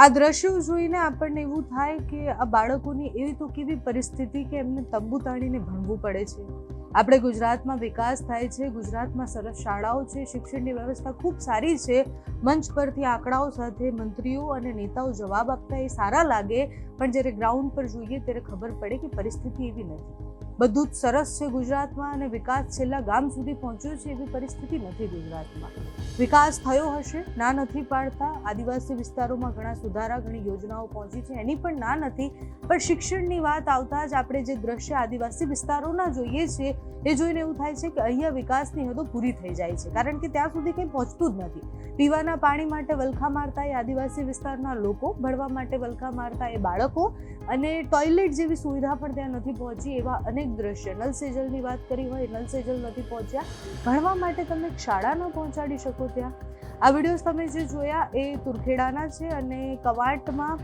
આ દ્રશ્યો જોઈને આપણને એવું થાય કે આ બાળકોની એવી તો કેવી પરિસ્થિતિ કે એમને તંબુ તાણીને ભણવું પડે છે. આપણે ગુજરાતમાં વિકાસ થાય છે, ગુજરાતમાં સરસ શાળાઓ છે, શિક્ષણની વ્યવસ્થા ખૂબ સારી છે. મંચ પરથી આંકડાઓ સાથે મંત્રીઓ અને નેતાઓ જવાબ આપતા એ સારા લાગે, પણ જ્યારે ગ્રાઉન્ડ પર જોઈએ ત્યારે ખબર પડે કે પરિસ્થિતિ એવી નથી. બધું જ સરસ છે ગુજરાતમાં અને વિકાસ છેલ્લા ગામ સુધી પહોંચ્યો છે એવી પરિસ્થિતિ નથી ગુજરાતમાં. વિકાસ થયો હશે, ના નથી પાડતા, આદિવાસી વિસ્તારોમાં ઘણા સુધારા, ઘણી યોજનાઓ પહોંચી છે, એની પણ ના નથી. પણ શિક્ષણની વાત આવતા જ આપણે જે દ્રશ્ય આદિવાસી વિસ્તારોના જોઈએ છીએ એ જોઈને એવું થાય છે કે અહીંયા વિકાસની હદો પૂરી થઈ જાય છે. કારણ કે ત્યાં સુધી કંઈ પહોંચતું જ નથી. પીવાના પાણી માટે વલખા મારતા એ આદિવાસી વિસ્તારના લોકો, ભણવા માટે વલખા મારતા એ બાળકો અને ટોયલેટ જેવી સુવિધા પણ ત્યાં નથી પહોંચી એવા અનેક દ્રશ્ય. નલ સેજલની વાત કરી હોય, નલ સેજલ નથી પહોંચ્યા. ભણવા માટે તમે એક શાળા ન પહોંચાડી શકો ત્યાં. આ વિડીયોઝ તમે જે જોયા એ તુરખેડાના છે અને કવાટમાં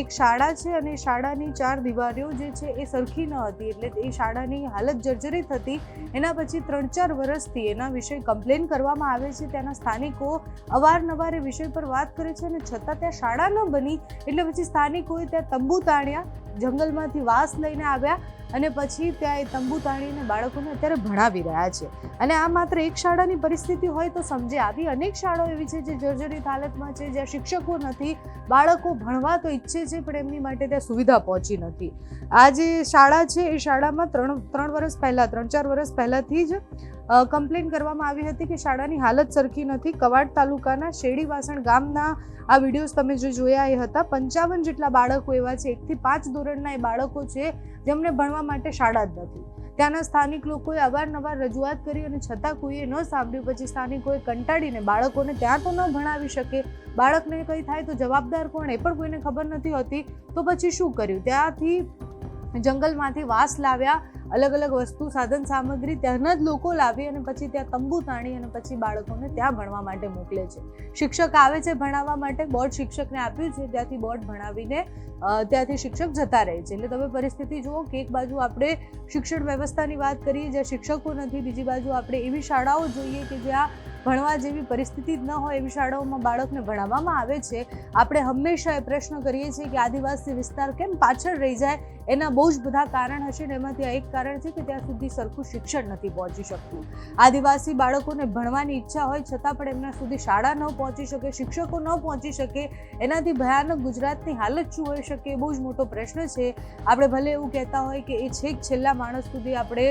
એક શાળા છે અને શાળાની ચાર દિવારીઓ જે છે એ સરખી ન હતી. એટલે એ શાળાની હાલત જર્જરિત હતી. એના પછી ત્રણ ચાર વર્ષથી એના વિશે કમ્પ્લેન કરવામાં આવે છે. ત્યાંના સ્થાનિકો અવારનવાર એ વિષય પર વાત કરે છે અને છતાં ત્યાં શાળા ન બની. એટલે પછી સ્થાનિકોએ ત્યાં તંબુ તાણ્યા, જંગલમાંથી વાસ લઈને આવ્યા. અને પછી ત્યાં એ તંબુ તાણીને બાળકોને અત્યારે ભણાવી રહ્યા છે. અને આ માત્ર એક શાળાની પરિસ્થિતિ હોય તો સમજે. આવી અનેક શાળાઓ એવી છે જે જર્જરિત હાલતમાં છે, જ્યાં શિક્ષકો નથી, બાળકો ભણવા તો ઈચ્છે છે, પણ એમની માટે ત્યાં સુવિધા પહોંચી નથી. આ જે શાળા છે, એ શાળામાં ત્રણ ત્રણ વર્ષ પહેલાં, ત્રણ, ચાર વર્ષ પહેલાંથી જ કમ્પ્લેન કરવામાં આવી હતી કે શાળાની હાલત સરખી નથી. કવાડ તાલુકાના શેડીવાસણ ગામના આ વિડીયોઝ તમે જે જોયા એ હતા. પંચાવન જેટલા બાળકો એવા છે. એકથી પાંચ ધોરણના એ બાળકો છે જેમને ભણવા માટે શાળા જ નથી. ત્યાંના સ્થાનિક લોકોએ અવારનવાર રજૂઆત કરી અને છતાં કોઈએ ન સાંભળ્યું. પછી સ્થાનિકોએ કંટાળીને બાળકોને ત્યાં તો ન ભણાવી શકે. બાળકને કંઈ થાય તો જવાબદાર કોણ? એ પણ કોઈને ખબર નથી હોતી. તો પછી શું કર્યું? ત્યાંથી જંગલમાંથી વાસ લાવ્યા, અલગ અલગ વસ્તુ, સાધન સામગ્રી ત્યાંના જ લોકો લાવી અને પછી ત્યાં તંબુ તાણી અને પછી બાળકોને ત્યાં ભણવા માટે મોકલે છે. શિક્ષક આવે છે ભણાવવા માટે, બોર્ડ શિક્ષકને આપ્યું છે, ત્યાંથી બોર્ડ ભણાવીને ત્યાંથી શિક્ષક જતા રહે છે. એટલે તમે પરિસ્થિતિ જુઓ કે એક બાજુ આપણે શિક્ષણ વ્યવસ્થાની વાત કરીએ જ્યાં શિક્ષકો નથી, બીજી બાજુ આપણે એવી શાળાઓ જોઈએ કે જ્યાં ભણવા જેવી પરિસ્થિતિ જ ન હોય એવી શાળાઓમાં બાળકને ભણાવવામાં આવે છે, આપણે હંમેશા એ પ્રશ્ન કરીએ છીએ કે આદિવાસી વિસ્તાર કેમ પાછળ રહી જાય? એના બહુ જ બધા કારણ હશે ને એમાંથી આ એક કારણ છે કે ત્યાં સુધી સરખું શિક્ષણ નથી પહોંચી શકતું. આદિવાસી બાળકોને ભણવાની ઈચ્છા હોય છતાં પણ એમના સુધી શાળા ન પહોંચી શકે, શિક્ષકો ન પહોંચી શકે, એનાથી ભયાનક ગુજરાતની હાલત શું હોઈ શકે એ બહુ જ મોટો પ્રશ્ન છે. આપણે ભલે એવું કહેતા હોય કે એ છેક છેલ્લા માણસ સુધી આપણે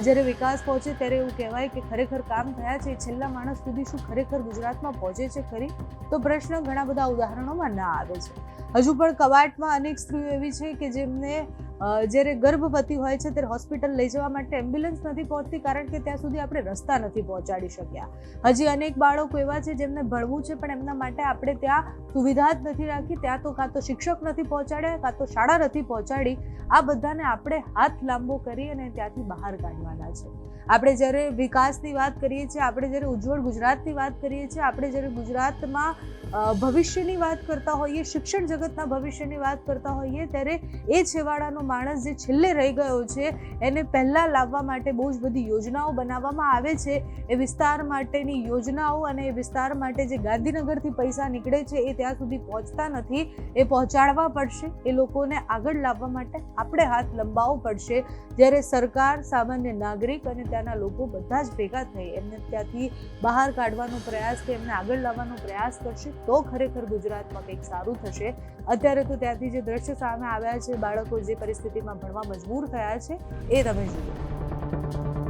જ્યારે વિકાસ પહોંચે ત્યારે એવું કહેવાય કે ખરેખર કામ થયા છે, છેલ્લા માણસ સુધી શું ખરેખર ગુજરાતમાં પહોંચે છે ખરી? તો પ્રશ્ન ઘણા બધા ઉદાહરણોમાં ના આવે છે. હજુ પણ કવાટમાં અનેક સ્ત્રીઓ એવી છે કે જેમને જ્યારે ગર્ભવતી હોય છે ત્યારે હોસ્પિટલ લઈ જવા માટે એમ્બ્યુલન્સ નથી પહોંચતી કારણ કે ત્યાં સુધી આપણે રસ્તા નથી પહોંચાડી શક્યા. હજી અનેક બાળકો એવા છે જેમને ભણવું છે, પણ એમના માટે આપણે ત્યાં સુવિધા જ નથી રાખી. ત્યાં તો કાં તો શિક્ષક નથી પહોંચાડ્યા, કાં તો શાળા નથી પહોંચાડી. આ બધાને આપણે હાથ લાંબો કરી અને ત્યાંથી બહાર કાઢવાના છે. આપણે જ્યારે વિકાસની વાત કરીએ છીએ, આપણે જ્યારે ઉજ્જવળ ગુજરાતની વાત કરીએ છીએ, આપણે જ્યારે ગુજરાતમાં ભવિષ્યની વાત કરતા હોઈએ, શિક્ષણ જગતના ભવિષ્યની વાત કરતા હોઈએ, ત્યારે એ છેવાડાનો માણસ જે છેલ્લે રહી ગયો છે, એને પહેલાં લાવવા માટે બહુ જ બધી યોજનાઓ બનાવવામાં આવે છે. એ વિસ્તાર માટેની યોજનાઓ અને એ વિસ્તાર માટે જે ગાંધીનગરથી પૈસા નીકળે છે, એ ત્યાં સુધી પહોંચતા નથી. એ પહોંચાડવા પડશે. એ લોકોને આગળ લાવવા માટે આપણે હાથ લંબાવવો પડશે. જ્યારે સરકાર, સામાન્ય નાગરિક અને ત્યાંના લોકો બધા જ ભેગા થઈ એમને ત્યાંથી બહાર કાઢવાનો પ્રયાસ કે એમને આગળ લાવવાનો પ્રયાસ કરશે, તો ખરેખર ગુજરાતમાં કંઈક સારું થશે. અત્યારે તો ત્યાંથી જે દ્રશ્ય સામે આવ્યા છે, બાળકો જે પરિસ્થિતિમાં ભણવા મજબૂર થયા છે, એ તમે જુઓ.